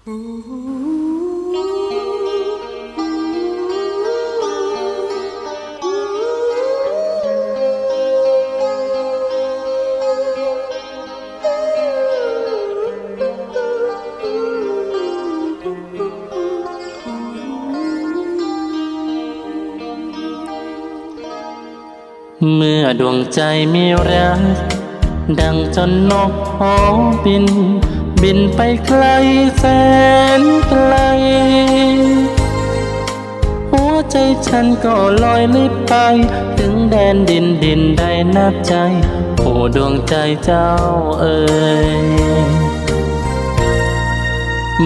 เมื่อดวงใจมีรัก ดังจนนกหอบิน บินไปไกลแสนไกล หัวใจฉันก็ลอยลิบไป ถึงแดนดินดินได้นับใจ โอ้ดวงใจเจ้าเอ่ย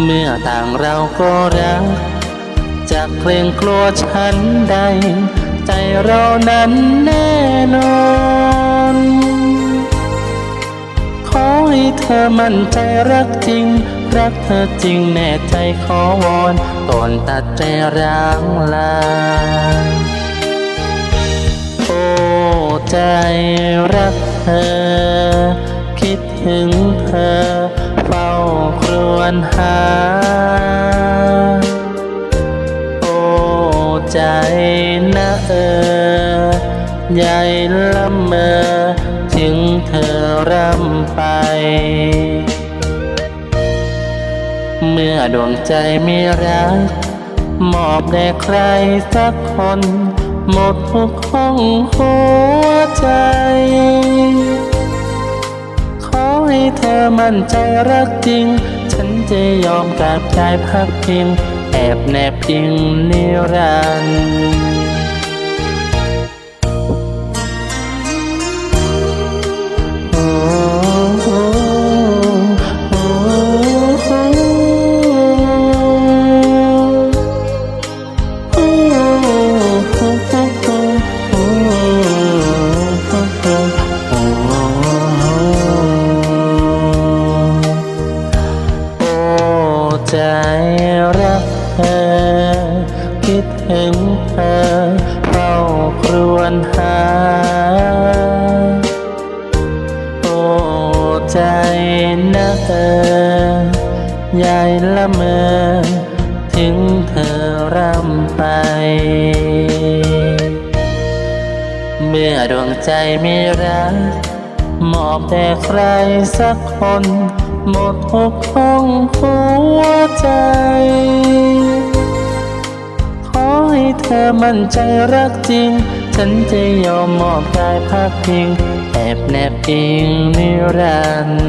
เมื่อต่างเราก็รัก จากเพลงกลัวฉันใด ใจเรานั้นแน่นอน เธอมั่นใจรักจริง รักเธอจริงแน่ใจขอวอนก่อนตัดใจร้างลา โอ้ใจรักเธอ คิดถึงเธอ เฝ้าครวญหา โอ้ใจนะเออใหญ่ละเมอ ถึงเธอร่ำไป เมื่อดวงใจไมีรัก มอบแด่ใครสักคน หมดทุกห้องหัวใจ ขอให้เธอมั่นใจรักจริง ฉันจะยอมกราบกายพักพิง แอบแนบพิงนิรันดร์ ถึงเธอเฝ้าครวญหา โอ้ใจนะเธอยายละเมอ ถึงเธอร่ำไป เมื่อดวงใจไมีรักมอบแต่ใครสักคน หมดทุกห้องหัวใจ เธอมั่นใจรักจริง ฉันจะยอมมอบกายภาคพิง แอบแนบเองนิรันดร์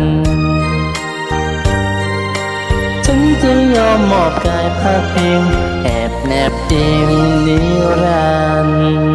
ฉันจะยอมมอบกายภาคพิง แอบแนบเองนิรันดร์